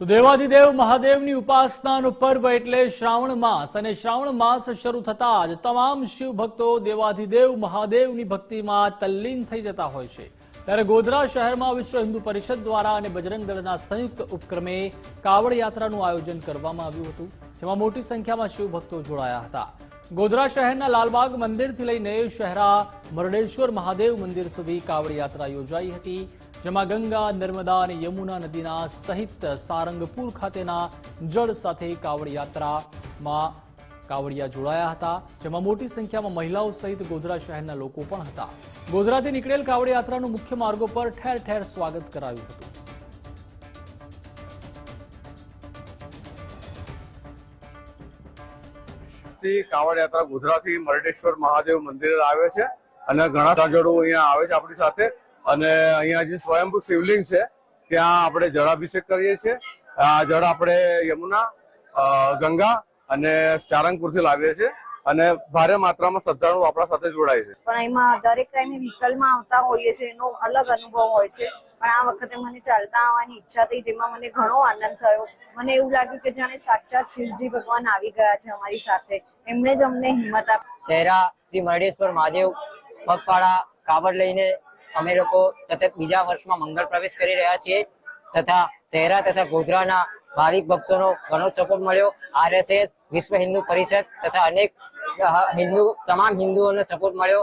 તો દેવાધિદેવ મહાદેવની ઉપાસનાનું પર્વ એટલે શ્રાવણ માસ અને શ્રાવણ માસ શરૂ થતાં જ તમામ શિવ ભક્તો દેવાધિદેવ મહાદેવની ભક્તિમાં તલ્લીન થઈ જતા હોય છે. ત્યારે ગોધરા શહેરમાં વિશ્વ હિન્દુ પરિષદ દ્વારા અને બજરંગ દળના સંયુક્ત ઉપક્રમે કાવડ યાત્રાનું આયોજન કરવામાં આવ્યું હતું, જેમાં મોટી સંખ્યામાં શિવ ભક્તો જોડાયા હતા. ગોધરા શહેરના લાલબાગ મંદિરથી લઈને શહેરા મરડેશ્વર મહાદેવ મંદિર સુધી કાવડ યાત્રા યોજાઈ હતી. જેમાં ગંગા, નર્મદા અને યમુના નદીના સહિત સારંગપુર ખાતેના જળ સાથે કાવડ યાત્રામાં કાવડિયા જોડાયા હતા, જેમાં મોટી સંખ્યામાં મહિલાઓ સહિત ગોધરા શહેરના લોકો પણ હતા. ગોધરાથી નીકળેલ કાવડ યાત્રાનું મુખ્ય માર્ગો પર ઠેર ઠેર સ્વાગત કરાયું હતું. કાવડ યાત્રા ગોધરાથી મરડેશ્વર મહાદેવ મંદિરે આવે છે અને ઘણા શ્રદ્ધાળુઓ અહીંયા આવે છે આપણી સાથે. અને અહીંયા જે સ્વયંભૂ શિવલિંગ છે ત્યાં આપણે જળાભિષેક કરીએ છીએ. આ જળ આપણે યમુના ગંગા અને સારંગપુરથી લાવીએ છીએ અને ભારે માત્રામાં શ્રદ્ધાળુઓ આપણા સાથે જોડાય છે. પણ એમાં દરેક ટાઈમે વ્હીકલમાં આવતા હોઈએ છે એનો અલગ અનુભવ હોય છે. પણ આ વખતે મને ચાલતા આવવાની ઈચ્છા થઈ તેમાં મને ઘણો આનંદ થયો. મને એવું લાગ્યું કે જાણે સાક્ષાત શિવજી ભગવાન આવી ગયા છે અમારી સાથે. એમણે જ અમને હિંમત આપી. ચહેરા શ્રી મરડેશ્વર મહાદેવ પગપાળા કાવડ લઈને અમે લોકો સતત બીજા વર્ષમાં મંગળ પ્રવેશ કરી રહ્યા છીએ. તથા શહેરા તથા ગોધરાના ભાવિક ભક્તોનો ઘણો સપોર્ટ મળ્યો. આરએસએસ, વિશ્વ હિન્દુ પરિષદ તથા અનેક હિન્દુ, તમામ હિન્દુઓનો સપોર્ટ મળ્યો.